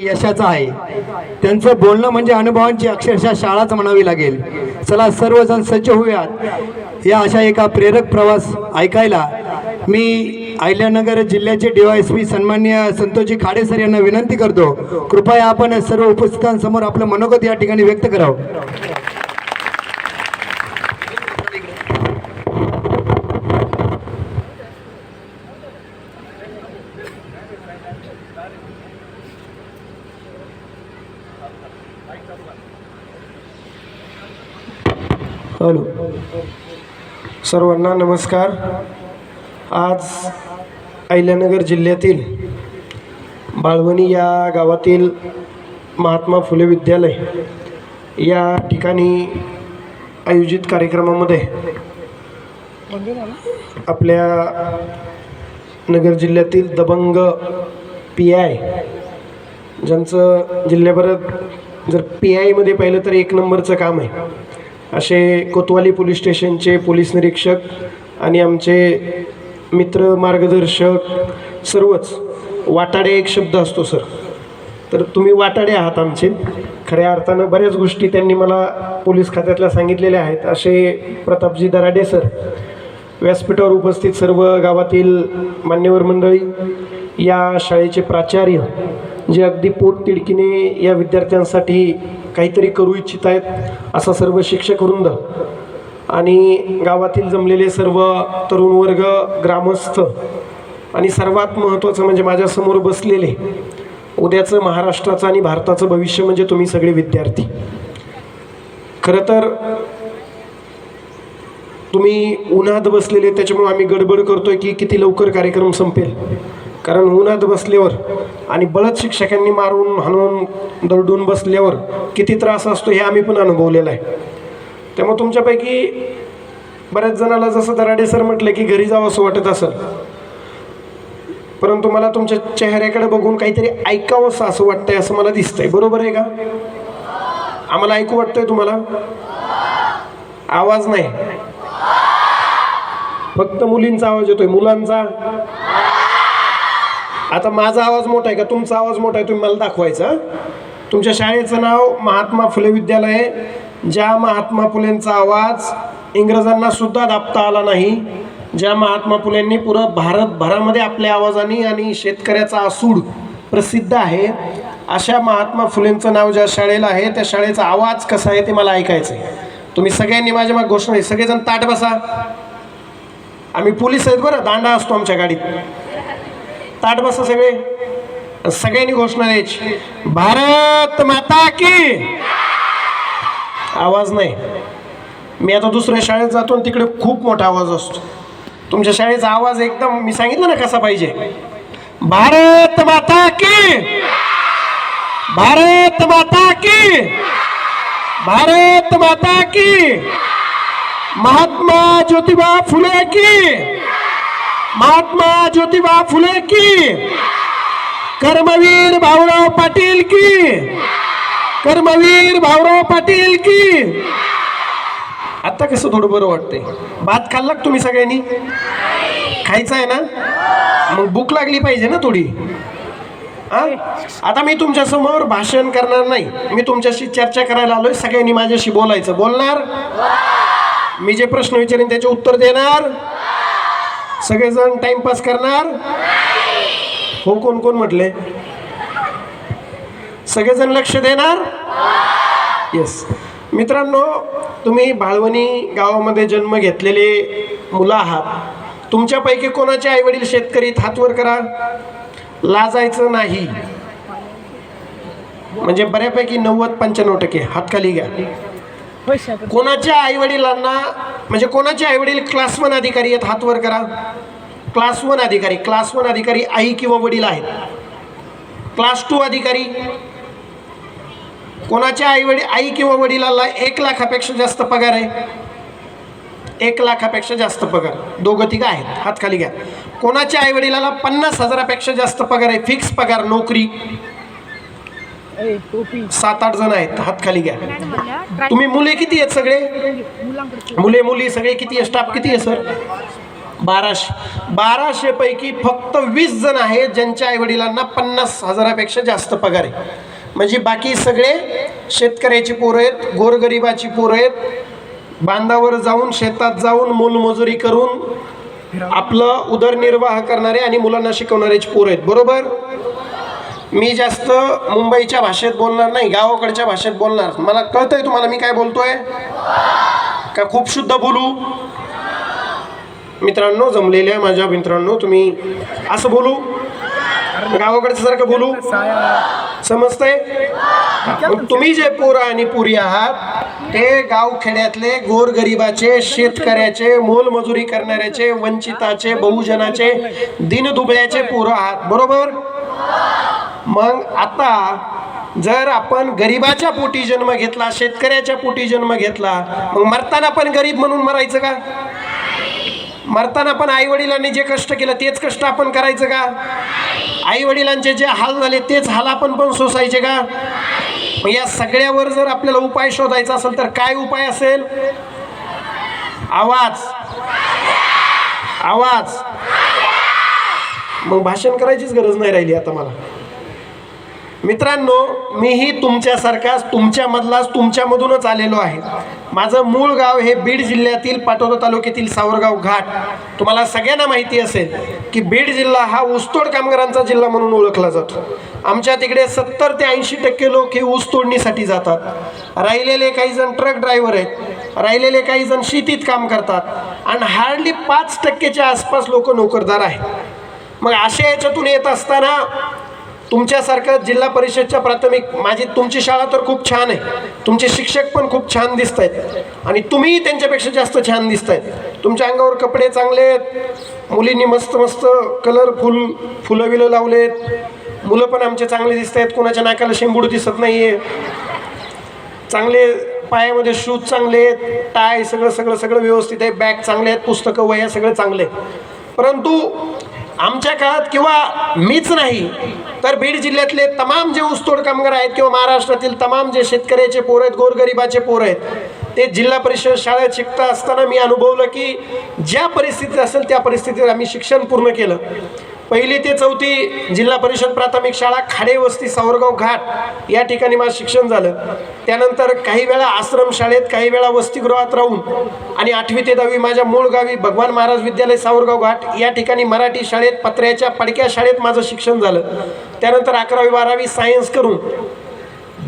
यशाचं आहे. त्यांचं बोलणं म्हणजे अनुभवांची अक्षरशः शाळाच म्हणावी लागेल. चला सर्वजण सज्ज होऊयात. या अशा एका प्रेरक प्रवास ऐकायला मी अहिल्यानगर जिल्ह्याचे डीवायएसपी सन्मान्य संतोषजी खाडेसर यांना विनंती करतो. कृपया आपण सर्व उपस्थितांसमोर आपलं मनोगत या ठिकाणी व्यक्त करावं हॅलो सर्वांना नमस्कार. आज अहिल्यानगर जिल्ह्यातील बाळवणी या गावातील महात्मा फुले विद्यालय या ठिकाणी आयोजित कार्यक्रमामध्ये आपल्या नगर जिल्ह्यातील दबंग पी आय ज्यांचं जिल्ह्याभरात जर पी आयमध्ये पाहिलं तर एक नंबरचं काम आहे. असे कोतवाली पोलीस स्टेशनचे पोलीस निरीक्षक आणि आमचे मित्र मार्गदर्शक सर्वच. वाटाडे एक शब्द असतो सर. तर तुम्ही वाटाडे आहात आमचे. खऱ्या अर्थानं बऱ्याच गोष्टी त्यांनी मला पोलीस खात्यातल्या सांगितलेल्या आहेत. असे प्रतापजी दराडे सर. व्यासपीठावर उपस्थित सर्व गावातील मान्यवर मंडळी या शाळेचे प्राचार्य जे अगदी पोट तिडकीने या विद्यार्थ्यांसाठी काहीतरी करू इच्छित आहेत असा सर्व शिक्षक वृंद. आणि गावातील जमलेले सर्व तरुण वर्ग ग्रामस्थ आणि सर्वात महत्त्वाचं म्हणजे माझ्यासमोर बसलेले उद्याचं महाराष्ट्राचं आणि भारताचं भविष्य म्हणजे तुम्ही सगळे विद्यार्थी. खरं तर तुम्ही उन्हात बसलेले त्याच्यामुळे आम्ही गडबड करतोय की किती लवकर कार्यक्रम संपेल. कारण उन्हात बसल्यावर आणि बळद शिक्षकांनी मारून हाणून दरडून बसल्यावर किती त्रास असतो हे आम्ही पण अनुभवलेलं आहे. त्यामुळे तुमच्यापैकी बऱ्याच जणाला जसं दराडे सर म्हटलं की घरी जावं असं वाटत असेल. परंतु मला तुमच्या चेहऱ्याकडे बघून काहीतरी ऐकावंसं असं वाटतंय असं मला दिसतंय. बरोबर आहे का? आम्हाला ऐकू वाटतंय तुम्हाला? आवाज नाही. फक्त मुलींचा आवाज येतोय. मुलांचा? आता माझा आवाज मोठा आहे का? तुमचा आवाज मोठा आहे तुम्ही मला दाखवायचा तुमच्या शाळेचं नाव महात्मा फुले विद्यालय ज्या महात्मा फुलेंचा आवाज इंग्रजांना सुद्धा दाबता आला नाही ज्या महात्मा फुलेंनी पुरं भारतभरामध्ये आपल्या आवाजाने आणि शेतकऱ्याचा आसूड प्रसिद्ध आहे अशा महात्मा फुलेंचं नाव ज्या शाळेला आहे त्या शाळेचा आवाज कसा आहे ते मला ऐकायचं आहे. तुम्ही सगळ्यांनी माझ्या मग घोषणा आहे सगळेजण ताट बसा. आम्ही पोलीस आहेत बरं दांडा असतो आमच्या गाडीत. ताट बसा सगळे. सगळ्यांनी घोषणा द्यायची. भारत माता की. आवाज नाही. मी आता दुसऱ्या शाळेत जातो आणि तिकडे खूप मोठा आवाज असतो. तुमच्या शाळेचा आवाज एकदम मी सांगितलं ना कसा पाहिजे? भारत माता की. भारत माता की. भारत माता की. महात्मा ज्योतिबा फुले की. महात्मा ज्योतिबा फुले की? कर्मवीर भाऊराव पाटील की? कर्मवीर भाऊराव पाटील की? आता कसं थोडं बरं वाटतंय. भात खाल्ला तुम्ही सगळ्यांनी? खायचं आहे ना? मग भूक लागली पाहिजे ना थोडी. आता मी तुमच्यासमोर भाषण करणार नाही. मी तुमच्याशी चर्चा करायला आलोय. सगळ्यांनी माझ्याशी बोलायचं. बोलणार? मी जे प्रश्न विचारेन त्याचे उत्तर देणार. सगळेजण टाइमपास करणार? हो कोण कोण म्हटले? सगळेजण लक्ष देणार? येस मित्रांनो तुम्ही बाळवणी गावामध्ये जन्म घेतलेले मुलं आहात. तुमच्यापैकी कोणाचे आईवडील शेतकरी हातवर करा. लाजायचं नाही. म्हणजे बऱ्यापैकी नव्वद पंच्याण्णव टक्के. हात खाली घ्या. कोणाच्या आई वडिलांना म्हणजे कोणाचे आई वडील क्लास वन अधिकारी आहेत? हात वर करा. क्लास वन अधिकारी क्लास वन अधिकारी आई किंवा वडील आहेत. क्लास टू अधिकारी कोणाच्या आई वडील आई किंवा वडिलांना एक लाखापेक्षा जास्त पगार आहे? एक लाखापेक्षा जास्त पगार. दोघं तिघं आहेत. हात खाली घ्या. कोणाच्या आई वडिलाला पन्नास हजारापेक्षा जास्त पगार आहे? फिक्स पगार नोकरी. सात आठ जण आहेत हात खाली घ्या. तुम्ही मुले किती आहेत सगळे? मुले मुली सगळे किती आहे स्टाफ किती आहे सर? बाराशे. बाराशे पैकी फक्त वीस जण आहेत ज्यांच्या आईवडिलांना पन्नास हजारापेक्षा जास्त पगार आहे. म्हणजे बाकी सगळे शेतकऱ्याची पोरं आहेत गोरगरिबाची पोरं आहेत. बांधावर जाऊन शेतात जाऊन मोलमजुरी करून आपलं उदरनिर्वाह करणारे आणि मुलांना शिकवणाऱ्याची पोरं आहेत बरोबर? मी जास्त मुंबईच्या भाषेत बोलणार नाही गावाकडच्या भाषेत बोलणार. मला कळतंय तुम्हाला मी काय बोलतोय? का खूप शुद्ध बोलू? मित्रांनो जमलेल्या माझ्या मित्रांनो तुम्ही असं बोलू? गावाकडचं सारखं बोलू? समजतंय? तुम्ही जे पोरं आणि पुरी आहात ते गावखेड्यातले गोरगरिबाचे शेतकऱ्याचे मोलमजुरी करणाऱ्याचे वंचिताचे बहुजनाचे दिनदुबळ्याचे पोरं आहात बरोबर? मग आता जर आपण गरिबाच्या पोटी जन्म घेतला शेतकऱ्याच्या पोटी जन्म घेतला मग मरताना पण गरीब म्हणून मरायचं का? मरताना पण आई वडिलांनी जे कष्ट केलं तेच कष्ट आपण करायचं का? आई वडिलांचे जे हाल झाले तेच हाल आपण पण सोसायचे का? मग या सगळ्यावर जर आपल्याला उपाय शोधायचा असेल तर काय उपाय असेल? आवाज. आवाज. मग भाषण करायचीच गरज नाही राहिली आता मला. मित्रांनो मीही तुमच्यासारखाच तुमच्यामधलाच तुमच्यामधूनच आलेलो आहे. माझं मूळ गाव हे बीड जिल्ह्यातील पाटोदा तालुक्यातील सावरगाव घाट. तुम्हाला सगळ्यांना माहिती असेल की बीड जिल्हा हा ऊसतोड कामगारांचा जिल्हा म्हणून ओळखला जातो. आमच्या तिकडे सत्तर ते ऐंशी टक्के लोक हे ऊस तोडणीसाठी जातात. राहिलेले काही जण ट्रक ड्रायव्हर आहेत. राहिलेले काही जण शेतीत काम करतात. आणि हार्डली पाच टक्केच्या आसपास लोक नोकरदार आहेत. मग अशा याच्यातून येत असताना तुमच्यासारखं जिल्हा परिषदच्या प्राथमिक माझी तुमची शाळा तर खूप छान आहे. तुमचे शिक्षक पण खूप छान दिसत आहेत आणि तुम्ही त्यांच्यापेक्षा जास्त छान दिसत आहेत तुमच्या अंगावर कपडे चांगले आहेत. मुलींनी मस्त मस्त कलरफुल फुलं बिलं लावलेत. मुलं पण आमचे चांगले दिसत आहेत कोणाच्या नाकाला शेंबूड दिसत नाही आहे चांगले पायामध्ये शूज चांगले आहेत. टाय सगळं सगळं सगळं व्यवस्थित आहे. बॅग चांगले आहेत. पुस्तकं वह्या सगळं चांगले आहे. परंतु आमच्या काळात किंवा मीच नाही तर बीड जिल्ह्यातले तमाम जे ऊसतोड कामगार आहेत किंवा महाराष्ट्रातील तमाम जे शेतकऱ्याचे पोर आहेत गोरगरिबाचे पोर आहेत ते जिल्हा परिषद शाळेत शिकता असताना मी अनुभवलं की ज्या परिस्थितीत असेल त्या परिस्थितीत आम्ही शिक्षण पूर्ण केलं. पहिली ते चौथी जिल्हा परिषद प्राथमिक शाळा खाडेवस्ती सावरगाव घाट या ठिकाणी माझं शिक्षण झालं. त्यानंतर काही वेळा आश्रम शाळेत काही वेळा वसतिगृहात राहून आणि आठवी ते दहावी माझ्या मूळ गावी भगवान महाराज विद्यालय सावरगाव घाट या ठिकाणी मराठी शाळेत पत्र्याच्या पडक्या शाळेत माझं शिक्षण झालं. त्यानंतर अकरावी बारावी सायन्स करून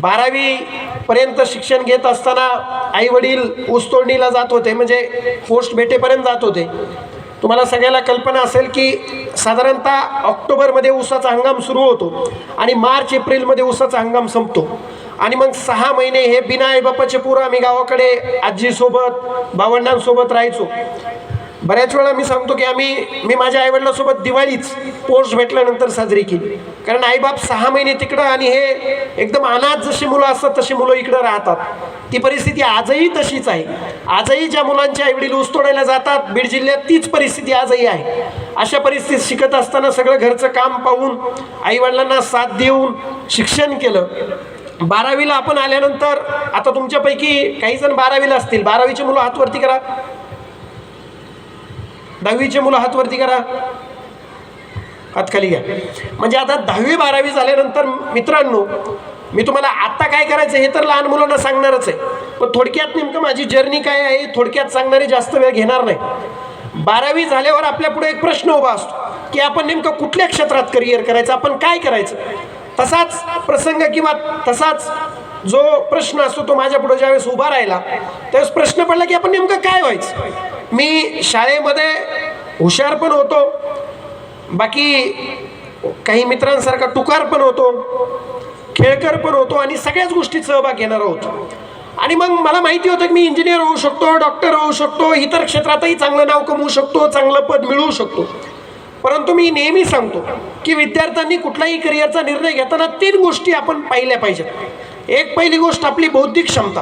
बारावी पर्यंत शिक्षण घेत असताना आईवडील ऊसतोडणीला जात होते. म्हणजे पोस्ट भेटेपर्यंत जात होते. तुम्हाला सगळ्याला कल्पना असेल की साधारणतः ऑक्टोबरमध्ये ऊसाचा हंगाम सुरू होतो आणि मार्च एप्रिलमध्ये ऊसाचा हंगाम संपतो. आणि मग सहा महिने हे बिना आईबापाचे पूर आम्ही गावाकडे आजीसोबत भावंडांसोबत राहायचो. बऱ्याच वेळा मी सांगतो की आम्ही मी माझ्या आईवडिलांसोबत दिवाळीच पोस्ट भेटल्यानंतर साजरी केली. कारण आईबाप सहा महिने तिकडं आणि हे एकदम अनाथ जशी मुलं असतात तशी मुलं इकडं राहतात. ती परिस्थिती आजही तशीच आहे. आजही ज्या मुलांचे आईवडील ऊस तोडायला जातात बीड जिल्ह्यात तीच परिस्थिती आजही आहे. अशा परिस्थितीत शिकत असताना सगळं घरचं काम पाहून आईवडिलांना साथ देऊन शिक्षण केलं. बारावीला आपण आल्यानंतर आता तुमच्यापैकी काही जण बारावीला असतील. बारावीची मुलं हातवरती करा. दहावीचे मुलं हातवरती करा. हात खाली घ्या. म्हणजे आता दहावी बारावी झाल्यानंतर मित्रांनो मी तुम्हाला आत्ता काय करायचं हे तर लहान मुलांना सांगणारच आहे. पण थोडक्यात नेमकं माझी जर्नी काय आहे थोडक्यात सांगणारी जास्त वेळ घेणार नाही. बारावी झाल्यावर आपल्या पुढे एक प्रश्न उभा असतो की आपण नेमकं कुठल्या क्षेत्रात करिअर करायचं आपण काय करायचं? तसाच प्रसंग किंवा तसाच जो प्रश्न असतो तो माझ्या पुढे ज्यावेळेस उभा राहिला त्यावेळेस प्रश्न पडला की आपण नेमकं काय व्हायचं? मी शाळेमध्ये हुशार पण होतो. बाकी काही मित्रांसारखा टुकार पण होतो. खेळकर पण होतो आणि सगळ्याच गोष्टीत सहभाग घेणारा होतो. आणि मग मला माहिती होतं की मी इंजिनियर होऊ शकतो डॉक्टर होऊ शकतो इतर क्षेत्रातही चांगलं नाव कमवू शकतो चांगलं पद मिळवू शकतो. परंतु मी नेहमी सांगतो की विद्यार्थ्यांनी कुठलाही करिअरचा निर्णय घेताना तीन गोष्टी आपण पाहिल्या पाहिजेत. एक पहिली गोष्ट आपली बौद्धिक क्षमता.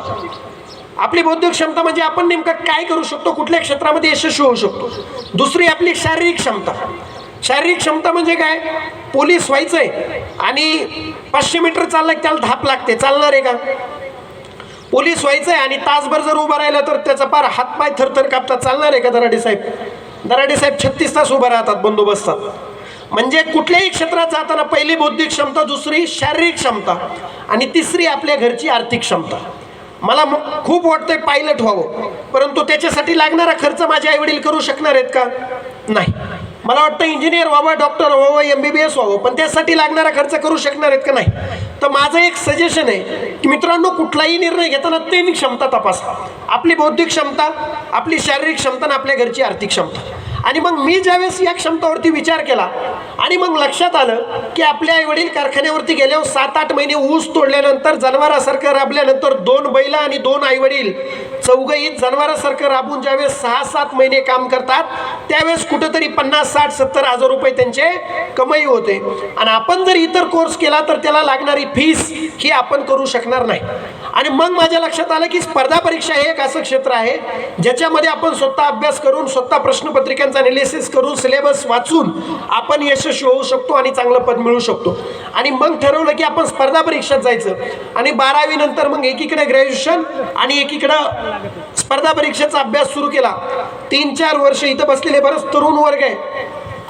आपली बौद्धिक क्षमता म्हणजे आपण नेमकं काय करू शकतो? कुठल्या क्षेत्रामध्ये यशस्वी होऊ शकतो? दुसरी आपली शारीरिक क्षमता. शारीरिक क्षमता म्हणजे काय? पोलीस व्हायचंय आणि पाचशे मीटर चाललं की त्याला धाप लागते. चालणार आहे का? पोलीस व्हायचंय आणि तासभर जर उभं राहिलं तर त्याचा पार हातपाय थरथर कापतात. चालणार आहे का दराडे साहेब? दराडे साहेब छत्तीस तास उभं राहतात बंदोबस्तात. म्हणजे कुठल्याही क्षेत्रात जाताना पहिली बौद्धिक क्षमता दुसरी शारीरिक क्षमता आणि तिसरी आपल्या घरची आर्थिक क्षमता. मला म- खूप वाटतंय पायलट व्हावं. परंतु त्याच्यासाठी लागणारा खर्च माझे आईवडील करू शकणार आहेत का? नाही. मला वाटतं इंजिनियर व्हावं डॉक्टर व्हावं एम बी बी एस व्हावं पण त्यासाठी लागणारा खर्च करू शकणार आहेत का नाही? तर माझं एक सजेशन आहे की मित्रांनो कुठलाही निर्णय घेताना तीन क्षमता तपासा. आपली बौद्धिक क्षमता आपली शारीरिक क्षमता आणि आपल्या घरची आर्थिक क्षमता. आणि मग मी ज्यावेळेस या क्षमतावरती विचार केला आणि मग लक्षात आलं की आपले आईवडील कारखान्यावरती गेल्यावर सात आठ महिने ऊस तोडल्यानंतर जनावरासारखं राबल्यानंतर दोन बैला आणि दोन आईवडील चौघही जनावरासारखं राबून ज्यावेळेस सहा सात महिने काम करतात त्यावेळेस कुठंतरी पन्नास साठ सत्तर हजार रुपये त्यांचे कमाई होते. आणि आपण जर इतर कोर्स केला तर त्याला लागणारी फीस ही आपण करू शकणार नाही. आणि मग माझ्या लक्षात आलं की स्पर्धा परीक्षा हे एक असं क्षेत्र आहे ज्याच्यामध्ये आपण स्वतः अभ्यास करून स्वतः प्रश्नपत्रिकांचा अनालिसिस करून सिलेबस वाचून आपण यशस्वी होऊ शकतो आणि चांगलं पद मिळू शकतो. आणि मग ठरवलं की आपण स्पर्धा परीक्षेत जायचं. आणि बारावी नंतर मग एकीकडे ग्रॅज्युएशन आणि एकीकडं स्पर्धा परीक्षेचा अभ्यास सुरू केला. तीन चार वर्ष इथं बसलेले बरंच तरुण वर्ग आहे.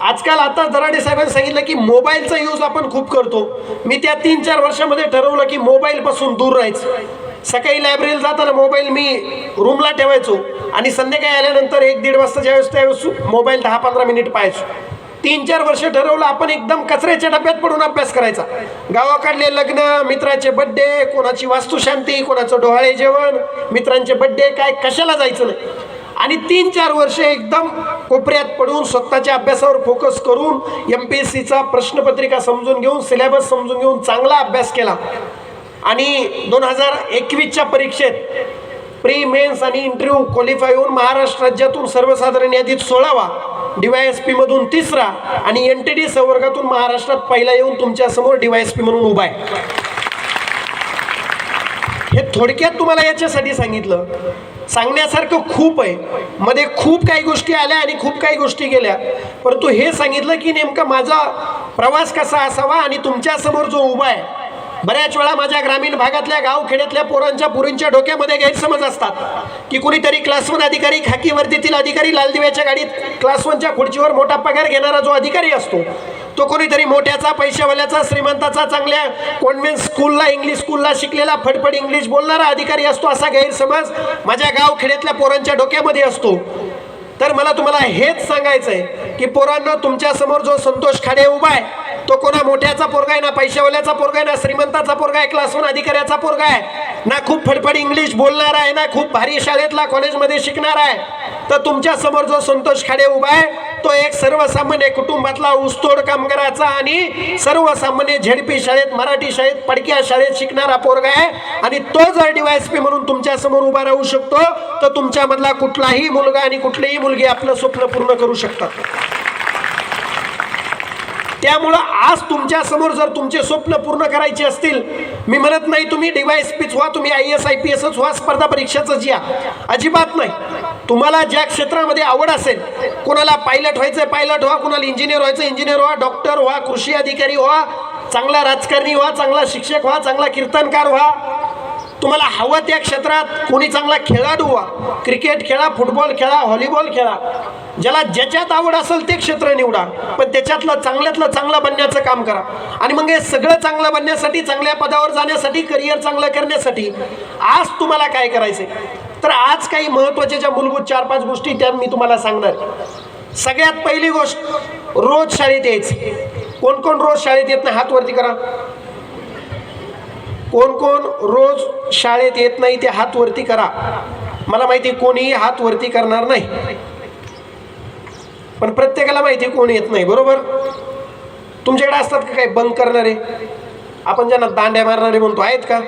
आजकाल आता दराडे साहेबांनी सांगितलं की मोबाईलचा यूज आपण खूप करतो. मी त्या तीन चार वर्षामध्ये ठरवलं की मोबाईलपासून दूर राहायचं. सकाळी लायब्ररीला जाताना मोबाईल मी रूमला ठेवायचो आणि संध्याकाळी आल्यानंतर एक दीड वाजता ज्यावेळेस त्यावेळेस मोबाईल दहा पंधरा मिनिट पाहायचो. तीन चार वर्ष ठरवलं आपण एकदम कचऱ्याच्या डब्यात पडून अभ्यास करायचा. गावाकडले लग्न मित्राचे बड्डे कोणाची वास्तुशांती कोणाचं डोहाळे जेवण मित्रांचे बड्डे काय कशाला जायचं नाही. आणि तीन चार वर्ष एकदम कोपऱ्यात पडून स्वतःच्या अभ्यासावर फोकस करून एम पी एस सीचा प्रश्नपत्रिका समजून घेऊन सिलेबस समजून घेऊन चांगला अभ्यास केला. आणि दोन हजार एकवीसच्या परीक्षेत प्री मेन्स आणि इंटरव्ह्यू क्वालिफाय होऊन महाराष्ट्र राज्यातून सर्वसाधारण यादीत सोळावा. डीवाय एस पीमधून तिसरा आणि एन टी डी संवर्गातून महाराष्ट्रात पहिला येऊन तुमच्यासमोर समोर एस पी म्हणून उभा आहे. हे थोडक्यात तुम्हाला याच्यासाठी सांगितलं. सांगण्यासारखं खूप आहे. मध्ये खूप काही गोष्टी आल्या आणि खूप काही गोष्टी गेल्या. परंतु हे सांगितलं की नेमका माझा प्रवास कसा असावा आणि तुमच्यासमोर जो उभा आहे बऱ्याच वेळा माझ्या ग्रामीण भागातल्या गाव खेड्यातल्या पोरांच्या पुरींच्या डोक्यामध्ये गैरसमज असतात. की कुणीतरी क्लास वन अधिकारी खाकी वर्दीतील अधिकारी लाल दिव्याच्या गाडीत क्लास वनच्या खुर्चीवर मोठा पगार घेणारा जो अधिकारी असतो तो कोणीतरी मोठ्याचा पैशावाल्याचा श्रीमंताचा चांगल्या कॉन्व्हेंट स्कूलला इंग्लिश स्कूलला शिकलेला फडफड इंग्लिश बोलणारा अधिकारी असतो असा गैरसमज माझ्या गाव खेड्यातल्या पोरांच्या डोक्यामध्ये असतो. तर मला तुम्हाला हेच सांगायचं आहे की पोरांना तुमच्यासमोर जो संतोष खाडे उभा आहे तो कोणा मोठ्याचा पोरगा आहे ना पैशावाल्याचा पोरगा आहे ना श्रीमंताचा पोरगा आहे क्लासून अधिकाऱ्याचा पोरगा आहे. ना खूप फडफड इंग्लिश बोलणार आहे ना खूप भारी शाळेतला कॉलेजमध्ये शिकणार आहे. तर तुमच्यासमोर जो संतोष खाडे उभा आहे तो एक सर्वसामान्य कुटुंबातला ऊसतोड कामगाराचा आणि सर्वसामान्य झेडपी शाळेत मराठी शाळेत पडक्या शाळेत शिकणारा पोरगा आहे. आणि तो जर डीवायएसपी म्हणून तुमच्यासमोर उभा राहू शकतो तर तुमच्यामधला कुठलाही मुलगा आणि कुठलीही मुलगी आपलं स्वप्न पूर्ण करू शकतात. त्यामुळं आज तुमच्यासमोर जर तुमचे स्वप्न पूर्ण करायचे असतील मी म्हणत नाही तुम्ही डिवायस पीच व्हा तुम्ही आय एस आय पी एसच व्हा स्पर्धा परीक्षेचंच या. अजिबात नाही. तुम्हाला ज्या क्षेत्रामध्ये आवड असेल कोणाला पायलट व्हायचं पायलट व्हा कोणाला इंजिनियर व्हायचं इंजिनियर व्हा डॉक्टर व्हा कृषी अधिकारी व्हा चांगला राजकारणी व्हा चांगला शिक्षक व्हा चांगला कीर्तनकार व्हा तुम्हाला हवं त्या क्षेत्रात कोणी चांगला खेळाडू व्हा. क्रिकेट खेळा फुटबॉल खेळा व्हॉलीबॉल खेळा. ज्याला ज्याच्यात आवड असेल ते क्षेत्र निवडा पण त्याच्यातलं चांगल्यातलं चांगलं बनण्याचं काम करा. आणि मग हे सगळं चांगलं बनण्यासाठी चांगल्या पदावर जाण्यासाठी करिअर चांगलं करण्यासाठी आज तुम्हाला काय करायचं तर आज काही महत्त्वाच्या ज्या मूलभूत चार पाच गोष्टी त्या मी तुम्हाला सांगणार. सगळ्यात पहिली गोष्ट रोज शाळेत यायची. कोण कोण रोज शाळेत येत नाही? हात वरती करा. कोण कोण रोज शाळेत येत नाही ते हात वरती करा. मला माहिती कोणीही हात वरती करणार नाही. पण प्रत्येकाला माहिती कोण येत नाही बरोबर? तुमच्याकडे असतात का काही बंक करणारे? आपण ज्यांना दांड्या मारणारे म्हणतो आहेत का?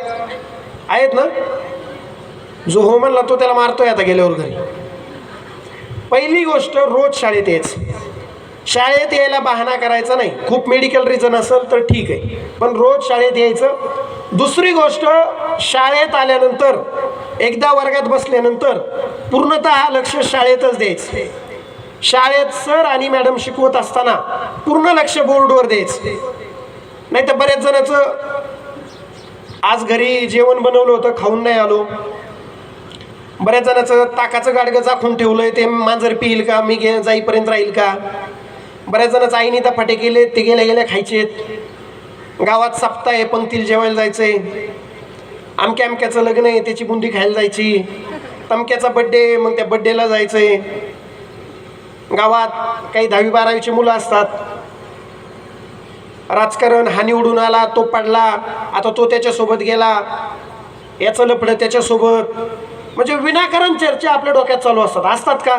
आहेत ना? जो हो म्हणला तो त्याला मारतोय आता गेल्यावर घरी. पहिली गोष्ट रोज शाळेत यायच. शाळेत यायला बहाणा करायचा नाही. खूप मेडिकल रिझन असेल तर ठीक आहे. पण रोज शाळेत यायचं. दुसरी गोष्ट शाळेत आल्यानंतर एकदा वर्गात बसल्यानंतर पूर्णतः लक्ष शाळेतच द्यायचं. शाळेत सर आणि मॅडम शिकवत असताना पूर्ण लक्ष बोर्डवर द्यायचं. नाही तर बऱ्याच जणांचं आज घरी जेवण बनवलं होतं खाऊन नाही आलो. बऱ्याच जणांचं ताकाचं गाडगं चाखून आहे ते मांजर पिईल का मी घे जाईपर्यंत राहील का? बऱ्याच जणांचं आईने फटे केले ते गेल्या गेल्या खायचेत. गावात सप्ताह आहे पंक्तीला जेवायला जायचं आहे आमक्या आमक्याचं लग्न आहे त्याची बुंदी खायला जायची. तमक्याचा बड्डे मग त्या बड्डेला जायचं आहे गावात काही दहावी बारावीची मुलं असतात. राजकारण हा निवडून आला तो पडला आता तो त्याच्यासोबत गेला याचं लपडं त्याच्यासोबत. म्हणजे विनाकारण चर्चा आपल्या डोक्यात चालू असतात. असतात का?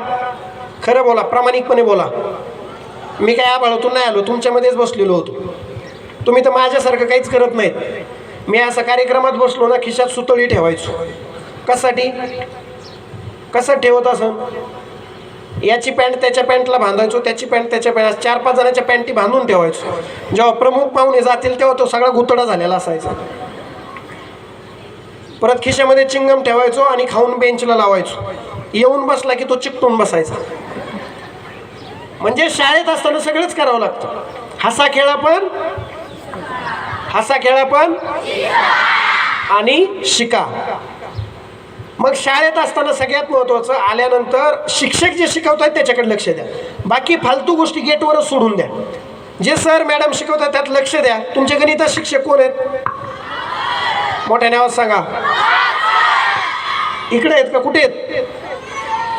खरं बोला प्रामाणिकपणे बोला. मी काय आबाळतून नाही आलो तुमच्यामध्येच बसलेलो होतो. तुम्ही तर माझ्यासारखं काहीच करत नाहीत. मी असं कार्यक्रमात बसलो ना खिशात सुतळी ठेवायचो. कशासाठी? कसं ठेवत असं? याची पॅन्ट त्याच्या पॅन्टला बांधायचो त्याची पॅन्ट त्याच्या पॅन्ट चार पाच जणांच्या पॅन्टी बांधून ठेवायचो. जेव्हा प्रमुख पाहुणे जातील तेव्हा तो सगळा गुतडा झालेला असायचा. परत खिशामध्ये चिंगम ठेवायचो आणि खाऊन बेंचला लावायचो. येऊन बसला की तो चिकटून बसायचा. म्हणजे शाळेत असताना सगळंच करावं लागतं. हसा खेळा पण हसा खेळा पण आणि शिका. मग शाळेत असताना सगळ्यात महत्त्वाचं आल्यानंतर शिक्षक जे शिकवतात त्याच्याकडे लक्ष द्या. बाकी फालतू गोष्टी गेटवरच सोडून द्या. जे सर मॅडम शिकवतात त्यात लक्ष द्या. तुमचे गणित शिक्षक कोण आहेत? मोठ्या नावात सांगा. इकडे आहेत का? कुठे आहेत?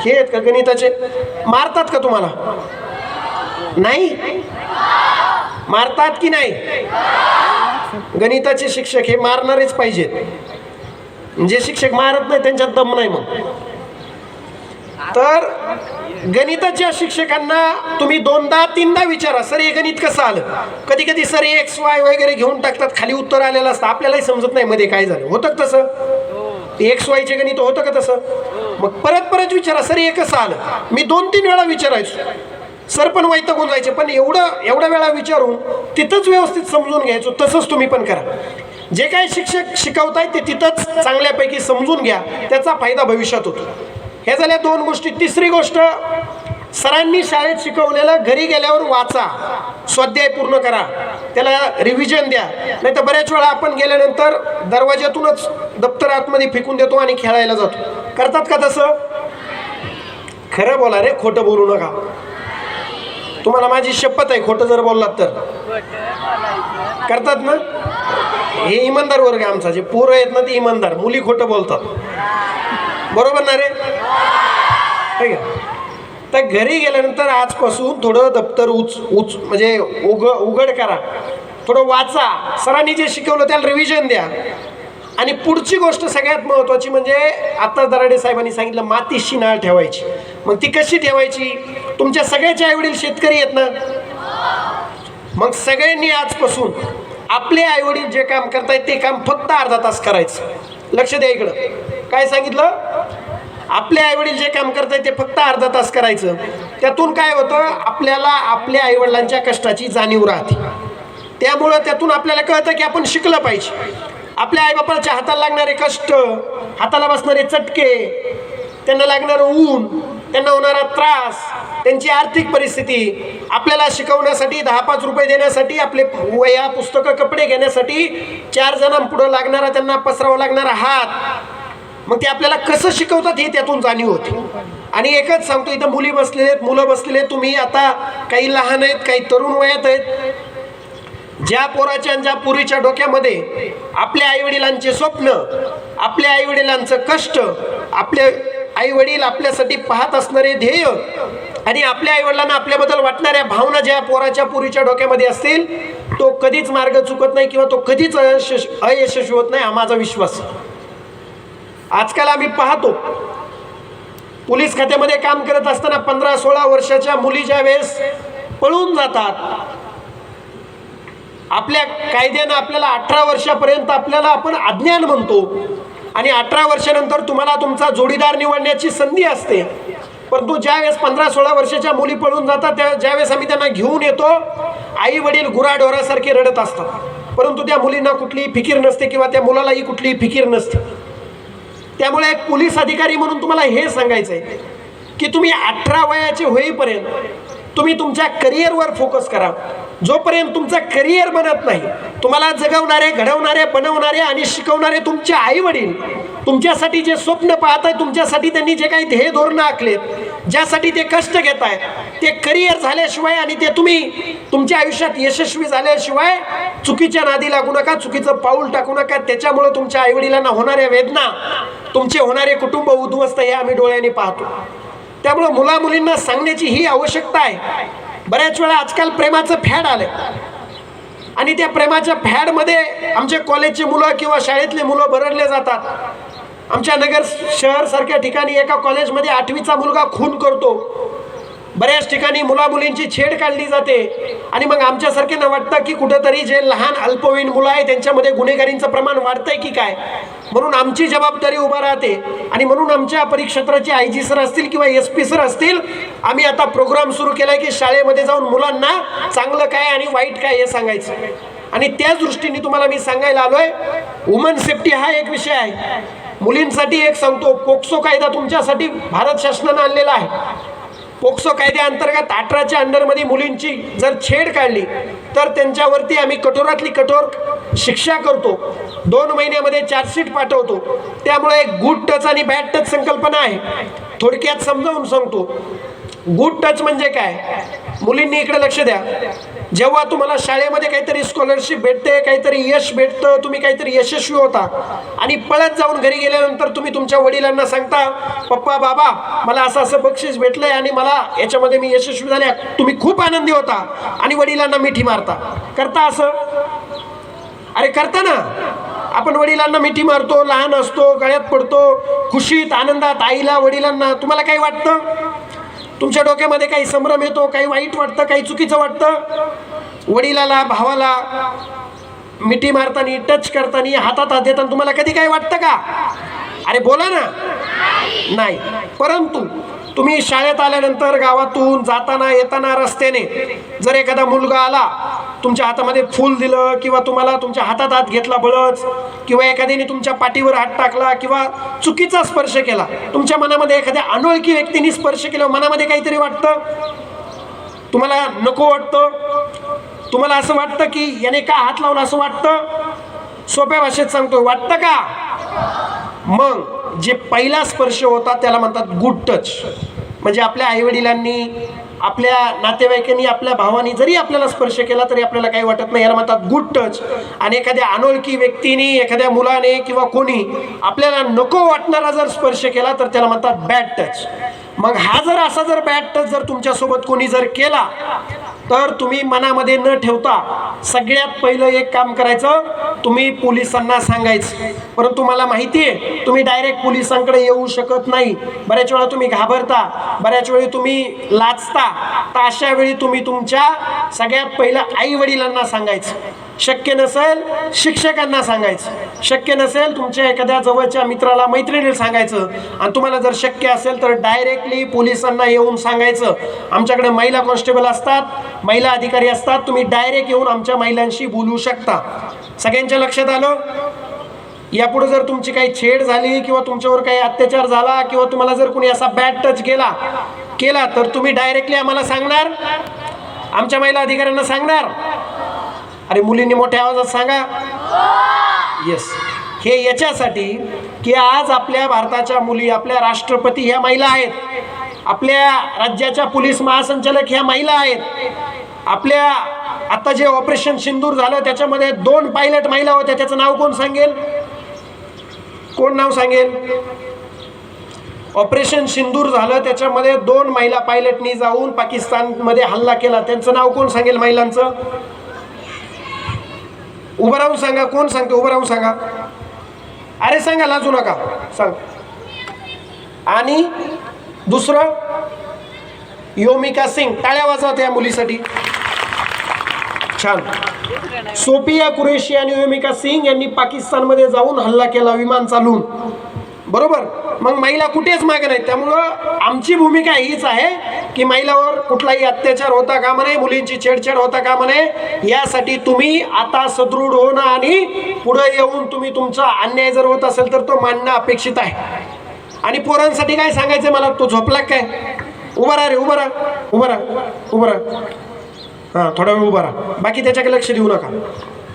हे आहेत का गणिताचे? मारतात का तुम्हाला? नाही? मारतात की नाही? गणिताचे शिक्षक हे मारणारेच पाहिजेत. जे शिक्षक मारत नाही त्यांच्यात दम नाही मग. तर गणिताच्या शिक्षकांना तुम्ही दोनदा तीनदा विचारा सर हे गणित कसं आलं? कधी कधी सर एक्स वाय वगैरे घेऊन टाकतात खाली उत्तर आलेलं असतं. आपल्यालाही समजत नाही मध्ये काय झालं. होतं का तसं? एक्स वायचे गणित होतं का तसं? मग परत परत विचारा सर हे कसं आलं? मी दोन तीन वेळा विचारायचो. सर पण वैतगून जायचे पण एवढं एवढ्या वेळा विचारून तिथंच व्यवस्थित समजून घ्यायचो तसंच तुम्ही पण करा. जे काही शिक्षक शिकवतायत ते तिथंच चांगल्यापैकी समजून घ्या त्याचा फायदा भविष्यात होतो. हे झाल्या दोन गोष्टी. तिसरी गोष्ट सरांनी शाळेत शिकवलेलं घरी गेल्यावर वाचा स्वाध्याय पूर्ण करा त्याला रिव्हिजन द्या. नाही तर बऱ्याच वेळा आपण गेल्यानंतर दरवाज्यातूनच दप्तर आतमध्ये फेकून देतो आणि खेळायला जातो. करतात का तसं? खरं बोला रे खोटं बोलू नका. तुम्हाला माझी शपथ आहे खोटं जर बोललात तर. करतात ना? हे इमानदार वर्ग आहे आमचा. जे पोरं आहेत ना ते इमानदार. मुली खोटं बोलतात. बरोबर ना रे? ठीक आहे तर घरी गेल्यानंतर आजपासून थोडं दप्तर उच उच म्हणजे उघ उघड करा. थोडं वाचा. सरांनी जे शिकवलं त्याला रिव्हिजन द्या. आणि पुढची गोष्ट सगळ्यात महत्त्वाची म्हणजे आत्ता दराडे साहेबांनी सांगितलं मातीशी नाळ ठेवायची. मग ती कशी ठेवायची? तुमच्या सगळ्याचे आईवडील शेतकरी आहेत ना? मग सगळ्यांनी आजपासून आपले आईवडील जे काम करतायत ते काम फक्त अर्धा तास करायचं. लक्ष द्या इकडं. काय सांगितलं? आपले आईवडील जे काम करतायत ते फक्त अर्धा तास करायचं. त्यातून काय होतं? आपल्याला आपल्या आईवडिलांच्या कष्टाची जाणीव राहते. त्यामुळं त्यातून आपल्याला कळतं की आपण शिकलं पाहिजे. आपल्या आईबापाच्या हाताला लागणारे कष्ट हाताला बसणारे चटके त्यांना लागणारं ऊन त्यांना होणारा त्रास त्यांची आर्थिक परिस्थिती आपल्याला शिकवण्यासाठी दहा पाच रुपये देण्यासाठी आपले वया पुस्तकं कपडे घेण्यासाठी चार जणांपुढं लागणारा त्यांना पसरावा लागणारा हात. मग ते आपल्याला कसं शिकवतात हे त्यातून जाणीव होती. आणि एकच सांगतो इथं मुली बसलेले आहेत मुलं बसलेले आहेत तुम्ही आता काही लहान आहेत काही तरुण वयात आहेत. ज्या पोराच्या आणि ज्या पुरीच्या डोक्यामध्ये आपल्या आईवडिलांचे स्वप्न आपल्या आईवडिलांचं कष्ट आपले आईवडील आपल्यासाठी पाहत असणारे ध्येय आणि आपल्या आईवडिलांना आपल्याबद्दल वाटणाऱ्या भावना ज्या पोराच्या पुरीच्या डोक्यामध्ये असतील तो कधीच मार्ग चुकत नाही किंवा तो कधीच अयशस् अयशस्वी होत नाही हा माझा विश्वास. आजकाल आम्ही पाहतो पोलीस खात्यामध्ये काम करत असताना पंधरा सोळा वर्षाच्या मुलीच्या वेळेस पळून जातात आपल्या कायद्यानं आपल्याला अठरा वर्षापर्यंत आपल्याला आपण अज्ञान म्हणतो. आणि अठरा वर्षानंतर तुम्हाला तुमचा जोडीदार निवडण्याची संधी असते. परंतु ज्यावेळेस पंधरा सोळा वर्षाच्या मुली पळून जातात त्या ज्यावेळेस आम्ही त्यांना घेऊन येतो आई वडील गुराढोरासारखे रडत असतात. परंतु त्या मुलींना कुठलीही फिकीर नसते किंवा त्या मुलालाही कुठलीही फिकीर नसते. त्यामुळे एक पोलीस अधिकारी म्हणून तुम्हाला हे सांगायचं आहे की तुम्ही अठरा वयाचे होईपर्यंत तुम्ही तुमच्या करिअरवर फोकस करा. जोपर्यंत तुमचं करिअर बनत नाही तुम्हाला जगवणारे घडवणारे बनवणारे आणि शिकवणारे तुमचे आई वडील तुमच्यासाठी जे स्वप्न पाहत आहे तुमच्यासाठी त्यांनी जे काही ध्येय धोरणं आखलेत ज्यासाठी ते कष्ट घेत आहेत ते करिअर झाल्याशिवाय आणि ते तुम्ही तुमच्या आयुष्यात यशस्वी झाल्याशिवाय चुकीच्या नादी लागू नका चुकीचं पाऊल टाकू नका. त्याच्यामुळे तुमच्या आईवडिलांना होणाऱ्या वेदना तुमचे होणारे कुटुंब उद्ध्वस्त हे आम्ही डोळ्यांनी पाहतो. त्यामुळं मुला मुलींना सांगण्याची ही आवश्यकता आहे. बऱ्याच वेळा आजकाल प्रेमाचं फॅड आलं आणि त्या प्रेमाच्या फॅडमध्ये आमचे कॉलेजचे मुलं किंवा शाळेतले मुलं बरडले जातात. आमच्या नगर शहरसारख्या ठिकाणी एका कॉलेजमध्ये आठवीचा मुलगा खून करतो. बऱ्याच ठिकाणी मुलामुलींची छेड काढली जाते. आणि मग आमच्यासारख्यांना वाटतं की कुठंतरी जे लहान अल्पवयीन मुलं आहे त्यांच्यामध्ये गुन्हेगारींचं प्रमाण वाढतंय की काय? म्हणून आमची जबाबदारी उभा राहते. आणि म्हणून आमच्या परिक्षेत्राचे आय जी सर असतील किंवा एस पी सर असतील आम्ही आता प्रोग्राम सुरू केला आहे की शाळेमध्ये जाऊन मुलांना चांगलं काय आणि वाईट काय हे सांगायचं. आणि त्याच दृष्टीने तुम्हाला मी सांगायला आलोय वुमन सेफ्टी हा एक विषय आहे. मुलींसाठी एक सांगतो पोक्सो कायदा तुमच्यासाठी भारत शासनानं आणलेला आहे. पोक्सो कायद्याअंतर्गत अठराच्या अंडरमध्ये मुलींची जर छेड काढली तर त्यांच्यावरती आम्ही कठोरातली कठोर शिक्षा करतो. दोन महिन्यामध्ये चार्जशीट पाठवतो. त्यामुळे एक गुड टच आणि बॅड टच संकल्पना आहे. थोडक्यात समजावून सांगतो. गुड टच म्हणजे काय? मुलींनी इकडे लक्ष द्या. जेव्हा तुम्हाला शाळेमध्ये काहीतरी स्कॉलरशिप भेटते काहीतरी यश भेटतं तुम्ही काहीतरी यशस्वी होता आणि पळत जाऊन घरी गेल्यानंतर तुम्ही तुमच्या वडिलांना सांगता पप्पा बाबा मला असं असं बक्षीस भेटलं आहे आणि मला याच्यामध्ये मी यशस्वी झाले. तुम्ही खूप आनंदी होता आणि वडिलांना मिठी मारता. करता असं? अरे करता ना. आपण वडिलांना मिठी मारतो लहान असतो गळ्यात पडतो खुशीत आनंदात आईला वडिलांना तुम्हाला काही वाटतं? तुमच्या डोक्यामध्ये काही संभ्रम येतो काही वाईट वाटतं काही चुकीचं वाटतं? वडिलाला भावाला मिठी मारताना टच करताना हातात हात देताना तुम्हाला कधी काही वाटतं का? अरे बोला ना. नाही. परंतु तुम्ही शाळेत आल्यानंतर गावातून जाताना येताना रस्त्याने जर एखादा मुलगा आला तुमच्या हातामध्ये फूल दिलं किंवा तुम्हाला तुमच्या हातात हात घेतला बळच किंवा एखाद्याने तुमच्या पाठीवर हात टाकला किंवा चुकीचा स्पर्श केला तुमच्या मनामध्ये एखाद्या अनोळखी व्यक्तीने स्पर्श केला मनामध्ये काहीतरी वाटतं? तुम्हाला नको वाटतं? तुम्हाला असं वाटतं की याने का हात लावला असं वाटतं? सोप्या भाषेत सांगतो वाटतं का? मग जे पहिला स्पर्श होता त्याला म्हणतात गुड टच म्हणजे आपल्या आईवडिलांनी आपल्या नातेवाईकांनी आपल्या भावानी जरी आपल्याला स्पर्श केला तरी आपल्याला काही वाटत नाही. याला म्हणतात गुड टच आणि एखाद्या अनोळखी व्यक्तीने एखाद्या मुलाने किंवा कोणी आपल्याला नको वाटणारा जर स्पर्श केला तर त्याला म्हणतात बॅड टच मग हा जर असा जर बॅड टच जर तुमच्यासोबत कोणी जर केला तर तुम्ही मनामध्ये न ठेवता सगळ्यात पहिलं एक काम करायचं तुम्ही पोलिसांना सांगायचं. परंतु मला माहिती आहे तुम्ही डायरेक्ट पोलिसांकडे येऊ शकत नाही. बऱ्याच वेळा तुम्ही घाबरता बऱ्याच वेळी तुम्ही लाचता तर अशा वेळी तुम्ही तुमच्या सगळ्यात पहिलं आई वडिलांना सांगायचं. शक्य नसेल शिक्षकांना सांगायचं. शक्य नसेल तुमच्या एखाद्या जवळच्या मित्राला मैत्रिणीला सांगायचं. आणि तुम्हाला जर शक्य असेल तर डायरेक्टली पोलिसांना येऊन सांगायचं. आमच्याकडे महिला कॉन्स्टेबल असतात महिला अधिकारी असतात तुम्ही डायरेक्ट येऊन आमच्या महिलांशी बोलू शकता. सगळ्यांच्या लक्षात आलं? यापुढे जर तुमची काही छेड झाली किंवा तुमच्यावर काही अत्याचार झाला किंवा तुम्हाला जर कोणी असा बॅड टच केला केला तर तुम्ही डायरेक्टली आम्हाला सांगणार? आमच्या महिला अधिकाऱ्यांना सांगणार? अरे मुलींनी मोठ्या आवाजात सांगा. येस हे याच्यासाठी की आज आपल्या भारताच्या मुली आपल्या राष्ट्रपती ह्या महिला आहेत. आपल्या राज्याच्या पोलीस महासंचालक ह्या महिला आहेत. आपल्या आता जे ऑपरेशन सिंदूर झालं त्याच्यामध्ये दोन पायलट महिला होत्या. त्याचं नाव कोण सांगेल? कोण नाव सांगेल? ऑपरेशन सिंदूर झालं त्याच्यामध्ये दोन महिला पायलटनी जाऊन पाकिस्तानमध्ये हल्ला केला. त्यांचं नाव कोण सांगेल महिलांचं? उभं राहून सांगा कोण सांगते उभं राहून सांगा? अरे सांगा लाजू नका. सांग. आणि दुसरं योमिका सिंग टाळ्या वाजवत या मुलीसाठी. छान. सोफिया कुरेशी आणि योमिका सिंग यांनी पाकिस्तानमध्ये जाऊन हल्ला केला विमान चालवून बरोबर? मग महिला कुठेच मागे नाहीत. त्यामुळं आमची भूमिका हीच आहे की महिलावर कुठलाही अत्याचार होता का नये मुलींची छेडछाड होता कामा नये. यासाठी तुम्ही आता सदृढ होणं आणि पुढे येऊन तुम्ही तुमचा अन्याय जर होत असेल तर तो मानणं अपेक्षित आहे. आणि पोरांसाठी काय सांगायचं मला? तो झोपला काय? उभा राहा रे उभा राहा. उभा राहा. उभा राहा. हां थोडा वेळ उभा राहा. बाकी त्याच्याकडे लक्ष देऊ नका.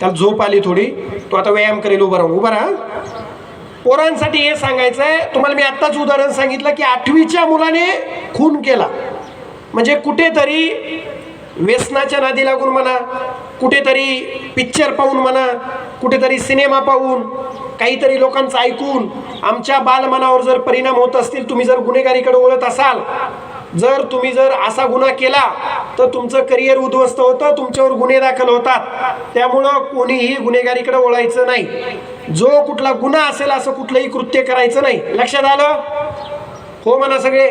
त्याला झोप आली थोडी. तो आता व्यायाम करेल उभा राहून उभा राहा. पोरांसाठी हे सांगायचं आहे तुम्हाला मी आत्ताच उदाहरण सांगितलं की आठवीच्या मुलाने खून केला. म्हणजे कुठेतरी व्यसनाच्या नादी लागून म्हणा कुठेतरी पिक्चर पाहून म्हणा कुठेतरी सिनेमा पाहून काहीतरी लोकांचं ऐकून आमच्या बालमनावर जर परिणाम होत असतील तुम्ही जर गुन्हेगारीकडे वळत असाल जर तुम्ही जर असा गुन्हा केला तर तुमचं करिअर उद्ध्वस्त होतं तुमच्यावर गुन्हे दाखल होतात. त्यामुळं कोणीही गुन्हेगारीकडे वळायचं नाही. जो कुठला गुन्हा असेल असं कुठलंही कृत्य करायचं नाही. लक्षात आलं? हो म्हणा सगळे.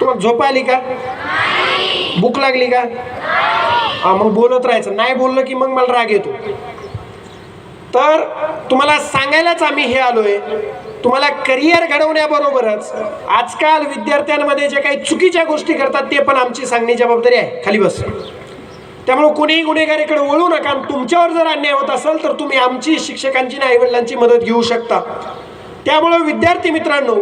तुम्हाला झोप आली का? भूक लागली का? हा मग बोलत राहायचं. नाही बोललं की मग मला राग येतो. तर तुम्हाला सांगायलाच आम्ही हे आलोय. तुम्हाला करिअर घडवण्याबरोबरच आजकाल विद्यार्थ्यांमध्ये जे काही चुकीच्या गोष्टी करतात ते पण आमची सांगणी जबाबदारी आहे. खाली बस. त्यामुळे कोणीही गुन्हेगारीकडे वळू नका आणि तुमच्यावर जर अन्याय होत असेल तर तुम्ही आमची शिक्षकांची आणि आईवडिलांची मदत घेऊ शकता. त्यामुळं विद्यार्थी मित्रांनो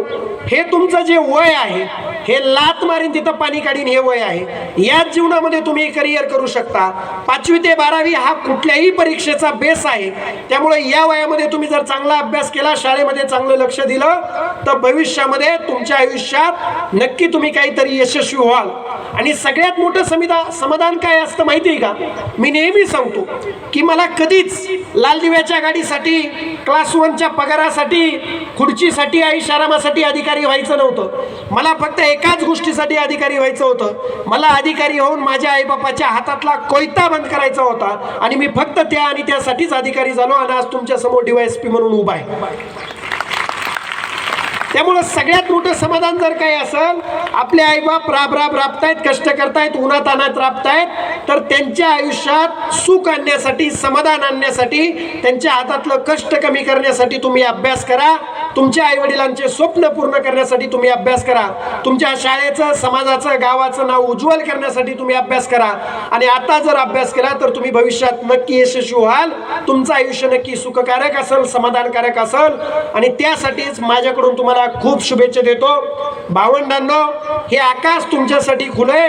हे तुमचं जे वय आहे हे लात मारीन तिथं पाणी काढीन हे वय आहे. याच जीवनामध्ये तुम्ही करिअर करू शकता. पाचवी ते बारावी हा कुठल्याही परीक्षेचा बेस आहे. त्यामुळे या वयामध्ये तुम्ही जर चांगला अभ्यास केला शाळेमध्ये चांगलं लक्ष दिलं तर भविष्यामध्ये तुमच्या आयुष्यात नक्की तुम्ही काहीतरी यशस्वी व्हाल. आणि सगळ्यात मोठं समिधा समाधान काय असतं माहिती आहे का? मी नेहमी सांगतो की मला कधीच लाल दिव्याच्या गाडीसाठी क्लास वनच्या पगारासाठी खुर्चीसाठी आयुष्यारामासाठी अधिकारी व्हायचं नव्हतं. मला फक्त एक एकाच गोष्टीसाठी अधिकारी व्हायचं होतं. मला अधिकारी होऊन माझ्या आईबापाच्या हातातला कोयता बंद करायचा होता आणि मी फक्त त्या आणि त्यासाठीच अधिकारी झालो आणि आज तुमच्यासमोर डीवायएसपी म्हणून उभा आहे. त्यामुळं सगळ्यात मोठं समाधान जर काही असेल आपले आईबाप राब राब राबतायत कष्ट करतायत उन्हात अनात राबतायत तर त्यांच्या आयुष्यात सुख आणण्यासाठी समाधान आणण्यासाठी त्यांच्या हातातलं कष्ट कमी करण्यासाठी तुम्ही अभ्यास करा. तुमच्या आईवडिलांचे स्वप्न पूर्ण करण्यासाठी तुम्ही अभ्यास करा. तुमच्या शाळेचं समाजाचं गावाचं नाव उज्ज्वल करण्यासाठी तुम्ही अभ्यास करा. आणि आता जर अभ्यास केला तर तुम्ही भविष्यात नक्की यशस्वी व्हाल. तुमचं आयुष्य नक्की सुखकारक असेल समाधानकारक असेल. आणि त्यासाठीच माझ्याकडून तुम्हाला खूप शुभेच्छा देतो. भावंडांनो हे आकाश तुमच्यासाठी खुले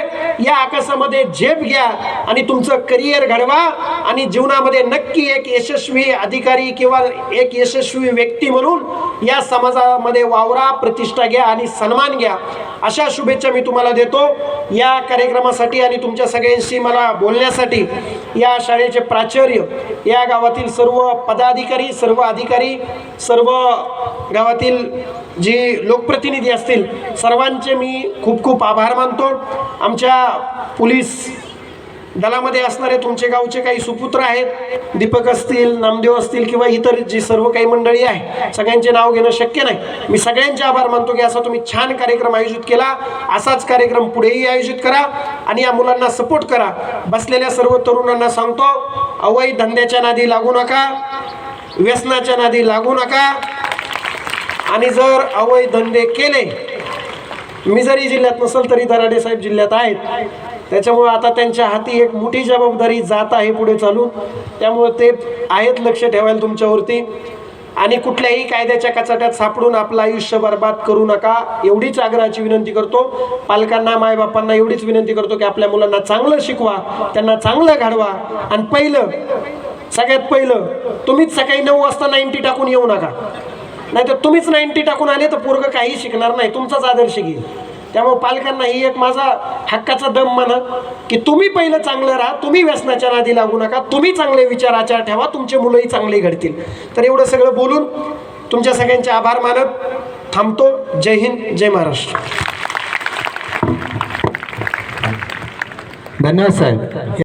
या आकाशामध्ये झेप घ्या आणि तुमचं करिअर घडवा. आणि जीवनामध्ये नक्की एक यशस्वी अधिकारी किंवा एक यशस्वी व्यक्ती म्हणून या समाजामध्ये वावरा प्रतिष्ठा घ्या आणि सन्मान घ्या. अशा शुभेच्छा मी तुम्हाला देतो. या कार्यक्रमासाठी आणि तुमच्या सगळ्यांशी मला बोलण्यासाठी या शाळेचे प्राचार्य या गावातील सर्व पदाधिकारी सर्व अधिकारी सर्व गावातील जी लोकप्रतिनिधी असतील सर्वांचे मी खूप खूप आभार मानतो. आमच्या पोलीस दलामध्ये असणारे तुमचे गावचे काही सुपुत्र आहेत दीपक असतील नामदेव असतील किंवा इतर जी सर्व काही मंडळी आहे सगळ्यांचे नाव घेणं शक्य नाही. मी सगळ्यांचे आभार मानतो की असा तुम्ही छान कार्यक्रम आयोजित केला असाच कार्यक्रम पुढेही आयोजित करा आणि या मुलांना सपोर्ट करा. बसलेल्या सर्व तरुणांना सांगतो अवैध धंद्याच्या नादी लागू नका व्यसनाच्या नादी लागू नका आणि जर अवैध धंदे केले मी जरी जिल्ह्यात नसेल तरी दराडे साहेब जिल्ह्यात आहेत. त्याच्यामुळे आता त्यांच्या हाती एक मोठी जबाबदारी जात आहे पुढे चालू त्यामुळे ते आहेत लक्ष ठेवायला तुमच्यावरती. आणि कुठल्याही कायद्याच्या कचाट्यात सापडून आपलं आयुष्य बर्बाद करू नका. एवढीच आग्रहाची विनंती करतो. पालकांना मायबापांना एवढीच विनंती करतो की आपल्या मुलांना चांगलं शिकवा त्यांना चांगलं घडवा. आणि पहिलं सगळ्यात पहिलं तुम्हीच सकाळी नऊ वाजता नाईन्टी टाकून येऊ नका. नाही तर तुम्हीच नाईन्टी टाकून आले तर पोरगं काही शिकणार नाही. तुमचाच आदर्श घेईल. त्यामुळे पालकांना ही एक माझा हक्काचा दम म्हणा की तुम्ही पहिलं चांगलं राहा तुम्ही व्यसनाच्या नादी लागू नका तुम्ही चांगले विचार आचार ठेवा तुमचे मुलंही चांगले घडतील. तर एवढं सगळं बोलून तुमच्या सगळ्यांचे आभार मानत थांबतो. जय हिंद जय महाराष्ट्र. धन्यवाद साहेब.